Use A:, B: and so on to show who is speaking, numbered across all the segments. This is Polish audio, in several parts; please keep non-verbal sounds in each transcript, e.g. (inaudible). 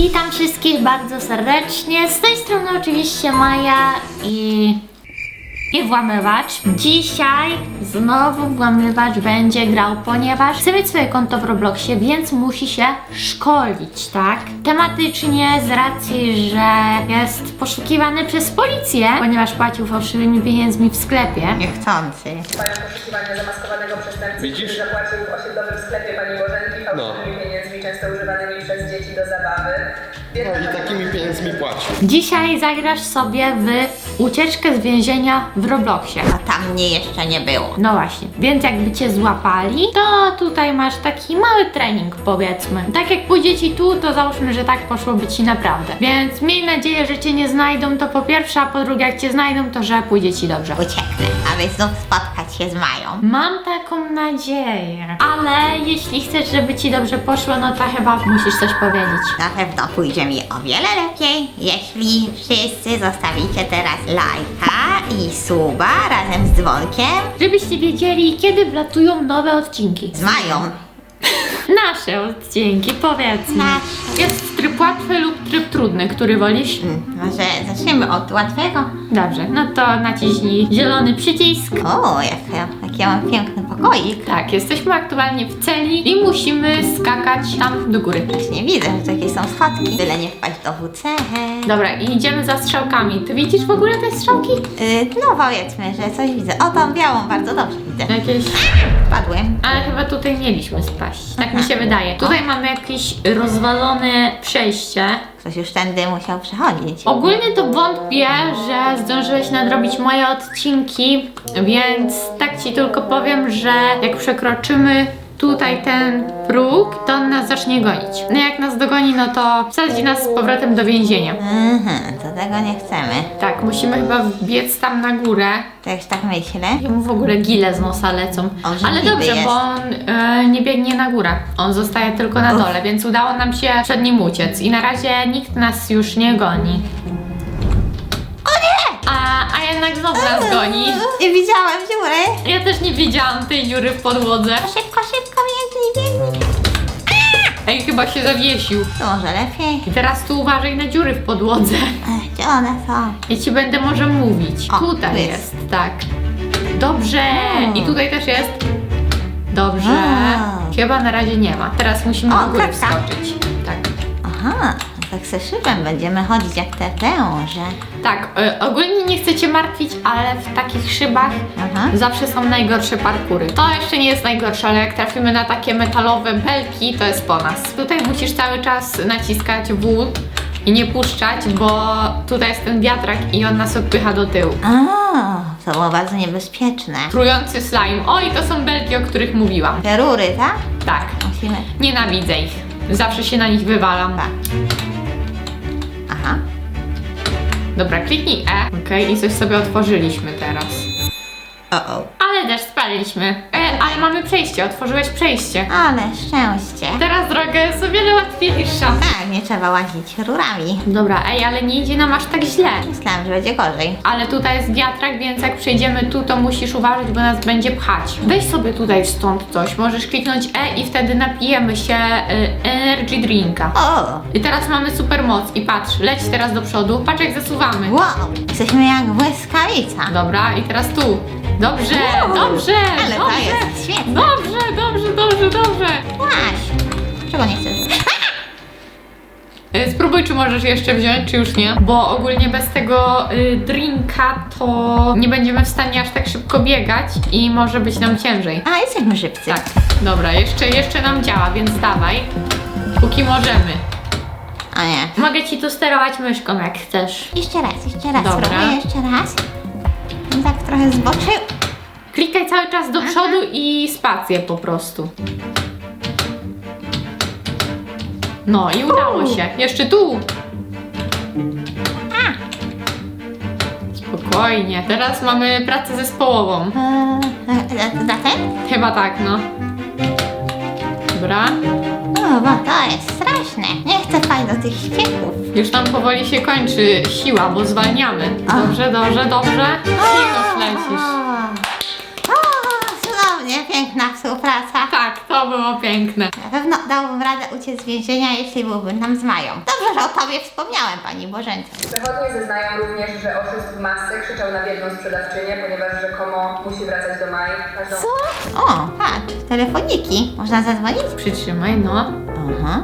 A: Witam wszystkich bardzo serdecznie. Z tej strony oczywiście Maja i. I włamywacz. Dzisiaj znowu włamywacz będzie grał, ponieważ chce mieć swoje konto w Robloxie, więc musi się szkolić, tak? Tematycznie z racji, że jest poszukiwany przez policję, ponieważ płacił fałszywymi pieniędzmi w sklepie.
B: Niechcący.
C: Trwają poszukiwania zamaskowanego przestępcy,
D: Widzisz?
C: który zapłacił w osiedlowym sklepie pani Bożenki fałszywymi pieniędzmi, często używanymi przez dzieci do zabawy. Biedna
D: No i takimi pieniędzmi płacił.
A: Dzisiaj zagrasz sobie w ucieczkę z więzienia w Robloxie.
B: A mnie jeszcze nie było.
A: No właśnie, więc jakby cię złapali, to tutaj masz taki mały trening powiedzmy. Tak jak pójdzie ci tu, to załóżmy, że tak poszłoby ci naprawdę. Więc miej nadzieję, że cię nie znajdą, to po pierwsze, a po drugie jak cię znajdą, to że pójdzie ci dobrze.
B: Ucieknę, aby znów spotkać się z Mają.
A: Mam taką nadzieję. Ale jeśli chcesz, żeby ci dobrze poszło, no to chyba musisz coś powiedzieć.
B: Na pewno pójdzie mi o wiele lepiej, jeśli wszyscy zostawicie teraz lajka i suba razem z dzwonkiem
A: Żebyście wiedzieli, kiedy wlatują nowe odcinki.
B: z Mają.
A: Nasze odcinki, powiedzmy.
B: Nasze.
A: Jest tryb łatwy lub tryb trudny, który wolisz?
B: Może zaczniemy od łatwego?
A: Dobrze, no to naciśnij zielony przycisk.
B: O, jak ja, jak ja mam piękny pokoik.
A: Tak, jesteśmy aktualnie w celi i musimy skakać tam do góry.
B: Właśnie widzę, że takie są schodki. Byle nie wpaść do WC.
A: Dobra, i idziemy za strzałkami. Ty widzisz w ogóle te strzałki?
B: Yy, no powiedzmy, że coś widzę. O, tą białą bardzo dobrze widzę.
A: Jakieś...
B: Wpadłem.
A: Ale chyba tutaj mieliśmy spaść. Tak mi się wydaje. Tutaj mamy jakieś rozwalone przejście.
B: Ktoś już tędy musiał przechodzić.
A: Ogólnie to wątpię, że zdążyłeś nadrobić moje odcinki, więc tak ci tylko powiem, że jak przekroczymy tutaj ten próg, to on nas zacznie gonić. No jak nas dogoni, no to wsadzi nas z powrotem do więzienia.
B: Mhm, to tego nie chcemy.
A: Tak, musimy chyba wbiec tam na górę.
B: Też tak myślę.
A: Jemu w ogóle gile z nosa lecą.
B: Obrzydliwy
A: Ale dobrze,
B: jest.
A: bo on e, nie biegnie na górę. On zostaje tylko na dole, więc udało nam się przed nim uciec. I na razie nikt nas już nie goni. Jednak znowu nas goni.
B: Nie widziałem dziury.
A: Ja też nie widziałam tej dziury w podłodze.
B: Szybko, szybko, biegnij, biegnij.
A: Ej, chyba się zawiesił.
B: To może lepiej.
A: I teraz tu uważaj na dziury w podłodze.
B: Ech, Gdzie one są?
A: Ja ci będę może mówić.
B: O,
A: tutaj
B: tu
A: jest.
B: jest.
A: tak. Dobrze. I tutaj też jest. Dobrze. Chyba na razie nie ma. Teraz musimy
B: O,
A: do góry
B: kropka.
A: wskoczyć. Tak.
B: Aha, tak ze szybem będziemy chodzić jak te węże.
A: Tak, y, ogólnie nie chcę cię martwić, ale w takich szybach
B: Aha.
A: zawsze są najgorsze parkury. To jeszcze nie jest najgorsze, ale jak trafimy na takie metalowe belki, to jest po nas. Tutaj musisz cały czas naciskać W i nie puszczać, bo tutaj jest ten wiatrak i on nas odpycha do tyłu.
B: O, to było bardzo niebezpieczne.
A: Trujący slime. Oj, to są belki, o których mówiłam.
B: Te rury, tak?
A: Tak,
B: Musimy...
A: nienawidzę ich. Zawsze się na nich wywalam.
B: Tak. Aha.
A: Dobra, kliknij E. Okej, i coś sobie otworzyliśmy teraz.
B: O.
A: Ale też spaliliśmy. Ale mamy przejście, otworzyłeś przejście.
B: Ale szczęście.
A: Teraz droga jest o wiele łatwiejsza.
B: Tak, nie trzeba łazić rurami.
A: Dobra, ej, ale nie idzie nam aż tak źle.
B: Myślałam, że będzie gorzej.
A: Ale tutaj jest wiatrak, więc jak przejdziemy tu, to musisz uważać, bo nas będzie pchać. Weź sobie tutaj stąd coś. Możesz kliknąć E i wtedy napijemy się y, energy drinka.
B: O,
A: I teraz mamy super moc i patrz, leć teraz do przodu. Patrz jak zasuwamy.
B: wow, jesteśmy jak błyskawica.
A: Dobra, i teraz tu. Dobrze,
B: Wow,
A: dobrze,
B: ale
A: dobrze, dobrze.
B: Właśnie. Czego nie chcesz? (laughs)
A: Y, Spróbuj, czy możesz jeszcze wziąć, czy już nie. Bo ogólnie bez tego y, drinka to nie będziemy w stanie aż tak szybko biegać i może być nam ciężej.
B: A, jesteśmy szybcy.
A: Tak, dobra, jeszcze, jeszcze nam działa, więc dawaj. Póki możemy.
B: O nie.
A: Mogę ci tu sterować myszką, jak chcesz.
B: Jeszcze raz, jeszcze raz.
A: Dobra.
B: Spróbuję jeszcze raz. Tak trochę zboczył.
A: Klikaj cały czas do przodu i spację po prostu. No i udało się. Jeszcze tu. Spokojnie. Teraz mamy pracę zespołową.
B: Za, za ten?
A: Chyba tak, no. Dobra.
B: O, bo to jest straszne. Nie chcę wpaść do tych ścieków.
A: Już nam powoli się kończy siła, bo zwalniamy. Dobrze, dobrze, dobrze. Już lecisz.
B: O, o, cudownie, piękna współpraca.
A: Piękne.
B: Na pewno dałbym radę uciec z więzienia, jeśli byłbym tam z Mają. Dobrze, że o tobie wspomniałem, pani Bożence.
C: Przechodnie zeznają również, że oszust w masce krzyczał na biedną sprzedawczynię, ponieważ rzekomo musi wracać do Mai. Każdą...
B: Co? O, patrz, telefoniki. Można zadzwonić?
A: Przytrzymaj, no.
B: Aha.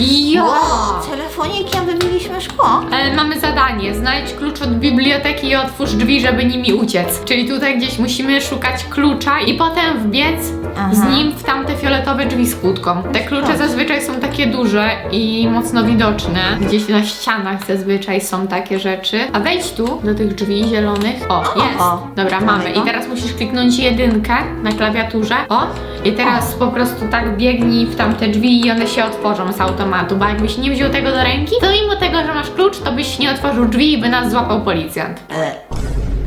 A: Jo!
B: Wow, telefonikiem wybiliśmy szkło.
A: Ale mamy zadanie. Znajdź klucz od biblioteki i otwórz drzwi, żeby nimi uciec. Czyli tutaj gdzieś musimy szukać klucza i potem wbiec
B: Aha.
A: z nim w tamte fioletowe drzwi z kłódką. Te klucze zazwyczaj są takie duże i mocno widoczne. Gdzieś na ścianach zazwyczaj są takie rzeczy. A wejdź tu do tych drzwi zielonych. O, jest.
B: o.
A: Dobra,
B: Mamy
A: mamy.
B: go.
A: I teraz musisz kliknąć jedynkę na klawiaturze. O, i teraz po prostu tak biegnij w tamte drzwi i one się otworzą z automatu, bo jakbyś nie wziął tego do ręki, to mimo tego, że masz klucz, to byś nie otworzył drzwi i by nas złapał policjant.
B: E,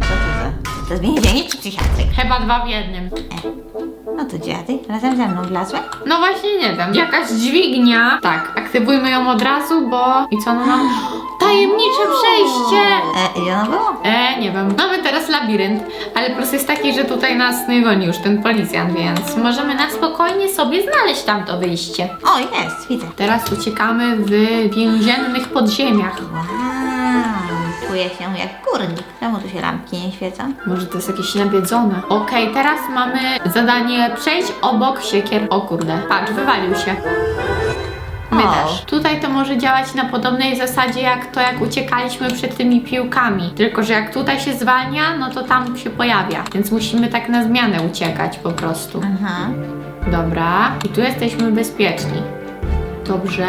B: co to za... To jest więzienie czy psychiatryk?
A: Chyba dwa w jednym.
B: No to dziady, razem ze mną wlazłe?
A: No właśnie nie wiem. Jakaś dźwignia. Tak, aktywujmy ją od razu, bo... I co ona nam... Tajemnicze przejście!
B: E, i ono było?
A: E, nie wiem. Mamy teraz labirynt, ale plus jest taki, że tutaj nas nie goni już ten policjant, więc możemy na spokojnie sobie znaleźć tamto wyjście.
B: O, jest, widzę.
A: Teraz uciekamy w więziennych podziemiach.
B: Wow, czuję się jak górnik. Czemu tu się lampki nie świecą?
A: Może to jest jakieś nawiedzone. Okej, teraz mamy zadanie przejść obok siekier. O kurde, patrz, wywalił się. My
B: O.
A: też. Tutaj to może działać na podobnej zasadzie jak to, jak uciekaliśmy przed tymi piłkami. Tylko, że jak tutaj się zwalnia, no to tam się pojawia. Więc musimy tak na zmianę uciekać po prostu.
B: Aha.
A: Dobra, i tu jesteśmy bezpieczni. Dobrze.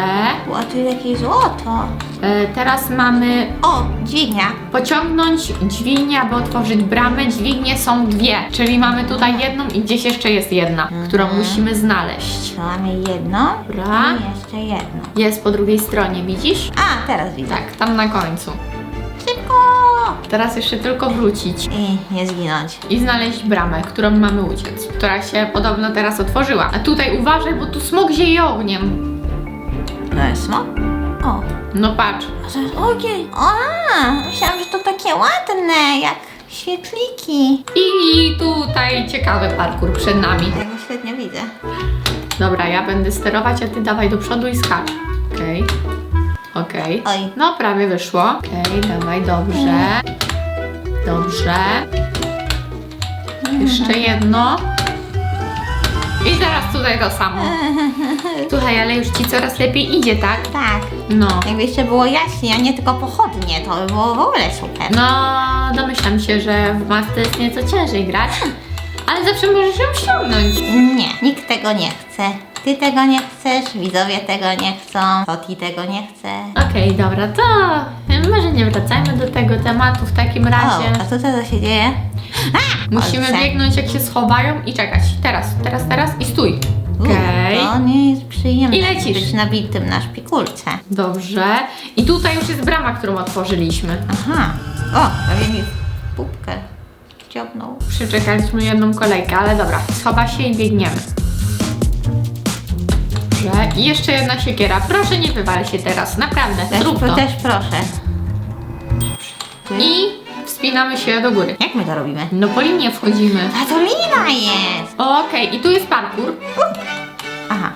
B: O, tu jakieś złoto.
A: E, teraz mamy
B: O, dźwignia.
A: pociągnąć dźwignię, aby otworzyć bramę. Dźwignie są dwie, czyli mamy tutaj jedną i gdzieś jeszcze jest jedna, którą musimy znaleźć.
B: To mamy jedno
A: Dobra.
B: i jeszcze jedno.
A: Jest po drugiej stronie, widzisz?
B: A, teraz widzę.
A: Tak, tam na końcu.
B: Szybko!
A: Teraz jeszcze tylko wrócić
B: I nie zginąć.
A: i znaleźć bramę, którą mamy uciec, która się podobno teraz otworzyła. A tutaj uważaj, bo tu smog zieje ogniem.
B: To jest? O,
A: No patrz,
B: a to jest ogień. A, myślałam, że to takie ładne, jak świetliki.
A: i tutaj ciekawy parkour przed nami.
B: Tego świetnie widzę.
A: Dobra, ja będę sterować, a ty dawaj do przodu i skacz. Okej. Okej.
B: Oj.
A: No, prawie wyszło. Okej, dawaj, dobrze. Dobrze. Jeszcze jedno. I teraz tutaj to samo. Słuchaj, ale już ci coraz lepiej idzie, tak?
B: Tak.
A: No.
B: Jakby jeszcze było jaśniej, a nie tylko pochodnie, to by było w ogóle super.
A: No, domyślam się, że w masce jest nieco ciężej grać. Ale zawsze możesz ją ściągnąć.
B: Nie, nikt tego nie chce. Ty tego nie chcesz, widzowie tego nie chcą, Toti tego nie chce.
A: Okej, dobra, to może nie wracajmy do tego tematu w takim
B: O,
A: razie.
B: a tutaj co się dzieje?
A: Musimy
B: Ojcze.
A: biegnąć jak się schowają i czekać. Teraz, teraz, teraz i stój. Okej.
B: To nie jest przyjemne
A: I lecisz.
B: być nabitym na szpikulce.
A: Dobrze. I tutaj już jest brama, którą otworzyliśmy.
B: Aha. O, prawie mi w pupkę dziobnął.
A: Przyczekaliśmy jedną kolejkę, ale dobra. Schowa się i biegniemy. Dobrze. I jeszcze jedna siekiera. Proszę nie wywal się teraz, naprawdę.
B: Też,
A: Zrób to.
B: też proszę.
A: I wspinamy się do góry.
B: Jak my to robimy?
A: No po linie wchodzimy.
B: A to lina jest!
A: Okej, i tu jest parkour.
B: Aha.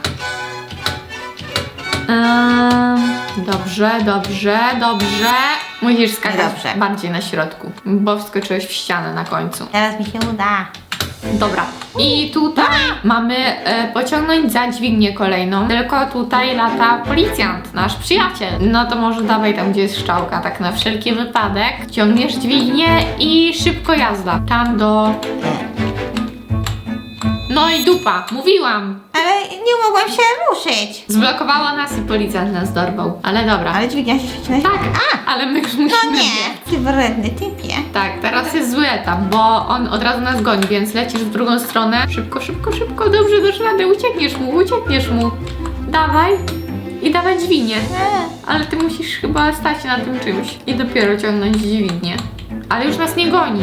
A: Ehm, dobrze, dobrze, dobrze. Musisz skakać
B: Dobrze.
A: bardziej na środku, bo wskoczyłeś w ścianę na końcu.
B: Teraz mi się uda.
A: Dobra. I tutaj mamy e, pociągnąć za dźwignię kolejną, tylko tutaj lata policjant, nasz przyjaciel. No to może dawaj tam, gdzie jest szczałka, tak na wszelki wypadek. Ciągniesz dźwignię i szybko jazda. Tam do... No i dupa, mówiłam.
B: Ale nie mogłam się ruszyć.
A: Zblokowała nas i policjant nas dorwał. Ale dobra.
B: Ale dźwignia się świeci na
A: Tak, ale my już musimy
B: No nie,
A: biec.
B: ty wredny typie.
A: Tak, teraz jest zły etap, bo on od razu nas goni, więc lecisz w drugą stronę. Szybko, szybko, szybko, dobrze, dasz radę, uciekniesz mu, uciekniesz mu. Dawaj i dawaj dźwignię.
B: E,
A: Ale ty musisz chyba stać na tym czymś i dopiero ciągnąć dźwignię. Ale już nas nie goni.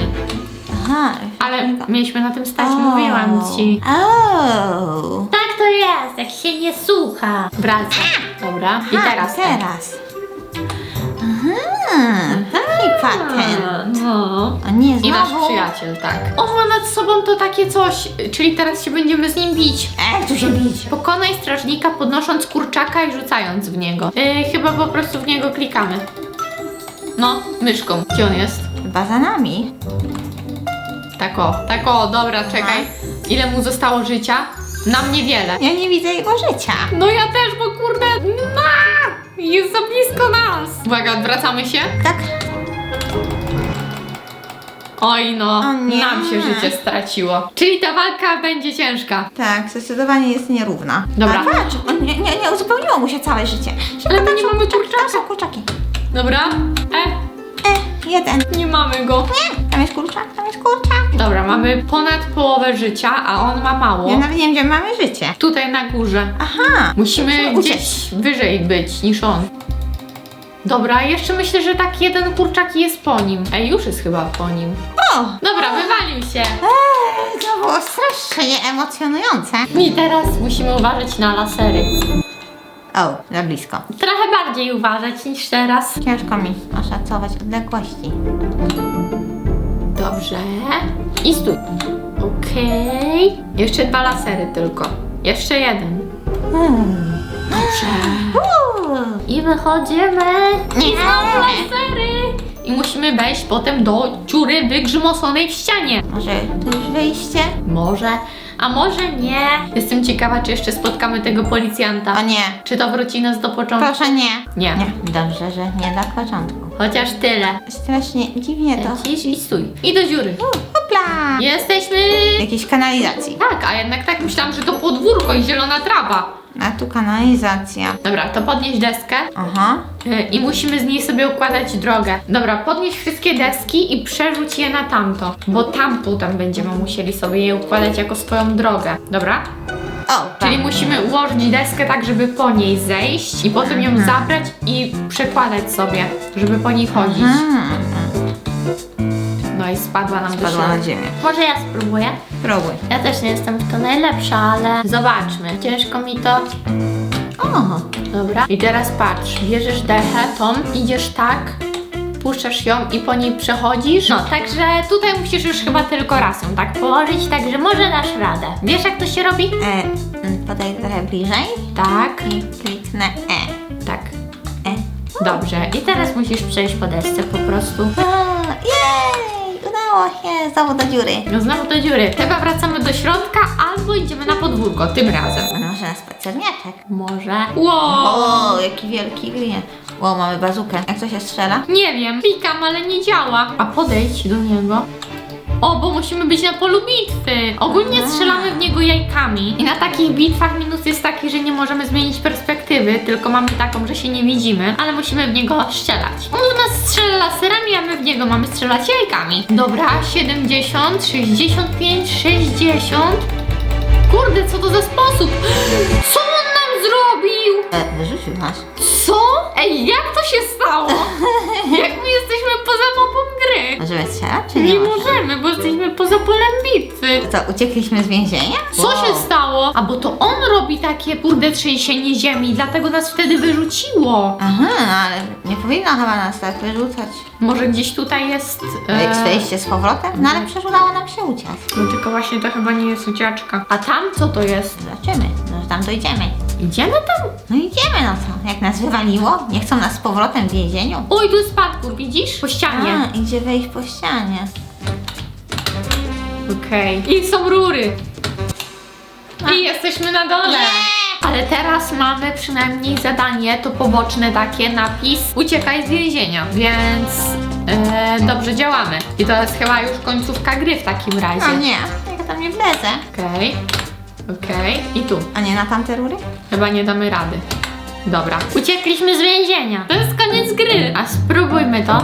B: Aha.
A: Ale mieliśmy na tym stać,
B: O.
A: mówiłam ci.
B: O.
A: Tak to jest, jak się nie słucha. Wraca. Dobra, i
B: Aha,
A: teraz.
B: teraz. Aha, taki patent.
A: No.
B: A nie,
A: I nasz
B: znowu.
A: przyjaciel, tak. On ma nad sobą to takie coś, czyli teraz się będziemy z nim bić.
B: E, jak tu się bić?
A: Pokonaj strażnika podnosząc kurczaka i rzucając w niego. Yy, chyba po prostu w niego klikamy. No, myszką. Gdzie on jest?
B: Chyba za nami.
A: Tak o, tak o, dobra, czekaj. Ile mu zostało życia? Nam niewiele.
B: Ja nie widzę jego życia.
A: No ja też, bo kurde, na! Jest za blisko nas. Uwaga, odwracamy się.
B: Tak?
A: Oj no,
B: O nie.
A: nam się życie straciło. Czyli ta walka będzie ciężka.
B: Tak, zdecydowanie jest nierówna.
A: Dobra.
B: A patrz, on nie, nie, nie uzupełniło mu się całe życie.
A: Ale my nie mamy
B: Tam
A: kurczaka.
B: są kurczaki.
A: Dobra. E,
B: E, jeden.
A: nie mamy go.
B: Nie, tam jest kurczak, tam jest kurczak.
A: Dobra, mamy ponad połowę życia, a on ma mało.
B: Ja nawet nie wiem, gdzie mamy życie.
A: Tutaj na górze.
B: Aha.
A: Musimy gdzieś wyżej być niż on. Dobra, jeszcze myślę, że tak jeden kurczak jest po nim. Ej, już jest chyba po nim.
B: O!
A: Dobra, wywalił się.
B: Eee, to było strasznie emocjonujące.
A: I teraz musimy uważać na lasery.
B: O, za blisko.
A: Trochę bardziej uważać niż teraz.
B: Ciężko mi oszacować odległości.
A: Dobrze. I stój. Okej. Jeszcze dwa lasery tylko. Jeszcze jeden.
B: Hmm.
A: Dobrze.
B: Uuu.
A: I wychodzimy. I znowu lasery. I musimy wejść potem do dziury wygrzymosonej w ścianie.
B: Może to już wyjście?
A: Może, a może nie. Jestem ciekawa, czy jeszcze spotkamy tego policjanta.
B: O nie.
A: Czy to wróci nas do początku?
B: Proszę nie.
A: Nie.
B: Nie. Dobrze, że nie na początku.
A: Chociaż tyle.
B: Strasznie dziwnie to.
A: Lecisz i stój. I do dziury.
B: U, Hopla!
A: Jesteśmy...
B: Jakiejś kanalizacji.
A: Tak, a jednak tak myślałam, że to podwórko i zielona trawa.
B: A tu kanalizacja.
A: Dobra, to podnieś deskę
B: Aha.
A: y, i musimy z niej sobie układać drogę. Dobra, podnieś wszystkie deski i przerzuć je na tamto, bo tam potem będziemy musieli sobie je układać jako swoją drogę. Dobra?
B: O,
A: Czyli
B: tak.
A: musimy ułożyć deskę tak, żeby po niej zejść i potem ją zabrać i przekładać sobie, żeby po niej chodzić.
B: Hmm.
A: No i spadła nam do
B: Spadła na ziemię.
A: Może ja spróbuję?
B: Próbuj.
A: Ja też nie jestem w to najlepsza, ale zobaczmy. Ciężko mi to.
B: O,
A: Dobra. I teraz patrz, bierzesz dechę, tą, idziesz tak, puszczasz ją i po niej przechodzisz. No, także tutaj musisz już chyba tylko raz ją tak położyć, także może dasz radę. Wiesz jak to się robi?
B: e, mm, podaj trochę bliżej
A: Tak,
B: i kliknę E.
A: tak.
B: E.
A: Dobrze. I teraz musisz przejść po desce po prostu.
B: Się! Znowu do dziury.
A: No znowu do dziury. Chyba wracamy do środka albo idziemy na podwórko, tym razem.
B: A może na spacerniaczek?
A: Może. Wow!
B: O, jaki wielki grill. Wow, mamy bazukę. Jak to się strzela?
A: Nie wiem, klikam, ale nie działa. A podejdź do niego. O, bo musimy być na polu bitwy. Ogólnie strzelamy w niego jajkami. I na takich bitwach minus jest taki, że nie możemy zmienić perspektywy, tylko mamy taką, że się nie widzimy, ale musimy w niego strzelać. On w nas strzela laserami, a my w niego mamy strzelać jajkami. Dobra, 70, 65, 60. Kurde, co to za sposób? Co on nam zrobił?
B: E, wyrzucił nas.
A: Co? Ej, jak to się stało? (laughs)
B: strzelać, czy nie,
A: Nie
B: możemy?
A: możemy, bo jesteśmy poza polem bitwy.
B: Co, uciekliśmy z więzienia?
A: Co się stało? A bo to on robi takie kurde trzęsienie ziemi, dlatego nas wtedy wyrzuciło.
B: Aha, no ale nie powinno chyba nas tak wyrzucać.
A: Może gdzieś tutaj jest.
B: Jak
A: E...
B: wejście z powrotem? No ale przecież udało nam się uciec.
A: No tylko właśnie to chyba nie jest ucieczka. A tam co to jest?
B: Zobaczymy, no że tam dojdziemy.
A: Idziemy tam?
B: No idziemy, no co? Jak nas wywaliło? Nie chcą nas z powrotem w więzieniu?
A: Oj, tu jest parkour, widzisz? Po ścianie.
B: A, idzie wejść po ścianie.
A: Okej. I są rury. I jesteśmy na dole. Ale teraz mamy przynajmniej zadanie, to poboczne takie, napis Uciekaj z więzienia, więc e, dobrze działamy. I to jest chyba już końcówka gry w takim razie.
B: A nie, ja tam nie wlezę.
A: Okej, okej. I tu.
B: A nie na tamte rury?
A: Chyba nie damy rady. Dobra. Uciekliśmy z więzienia. To jest koniec gry. A spróbujmy to.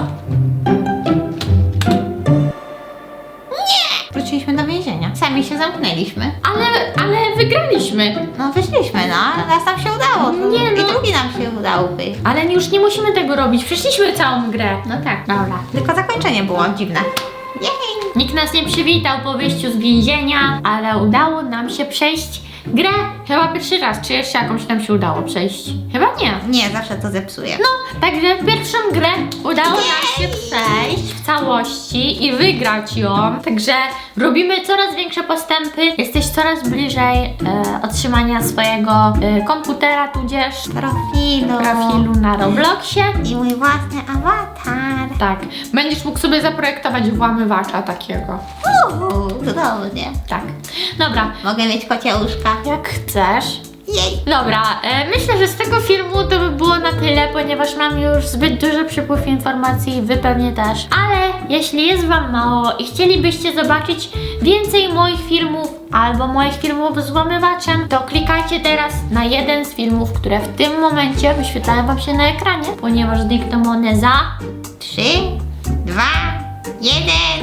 B: Wróciliśmy do więzienia. Sami się zamknęliśmy.
A: Ale, ale wygraliśmy.
B: No wyszliśmy, no, ale raz nam się udało.
A: Nie, no.
B: I drugi nam się udało wyjść.
A: Ale już nie musimy tego robić. Przeszliśmy całą grę. No tak. Dobra.
B: Tylko zakończenie było dziwne. Jej!
A: Nikt nas nie przywitał po wyjściu z więzienia, ale udało nam się przejść grę chyba pierwszy raz, czy jeszcze jakąś nam się udało przejść? Chyba nie.
B: Nie, zawsze to zepsuję.
A: No, także pierwszą grę udało nam się przejść w całości i wygrać ją. Także robimy coraz większe postępy. Jesteś coraz bliżej e, otrzymania swojego e, komputera, tudzież
B: Profilu.
A: profilu na Robloxie.
B: I mój własny awatar.
A: Tak, będziesz mógł sobie zaprojektować włamywacza takiego.
B: Uuu, cudownie.
A: Tak. Dobra,
B: Mogę mieć kocie uszka.
A: Jak chcesz.
B: Jej.
A: Dobra, e, myślę, że z tego filmu to by było na tyle, ponieważ mam już zbyt duży przypływ informacji, wy pewnie też. Ale jeśli jest wam mało i chcielibyście zobaczyć więcej moich filmów albo moich filmów z włamywaczem, to klikajcie teraz na jeden z filmów, które w tym momencie wyświetlają wam się na ekranie, ponieważ znikną one za
B: Trzy, dwa, jeden.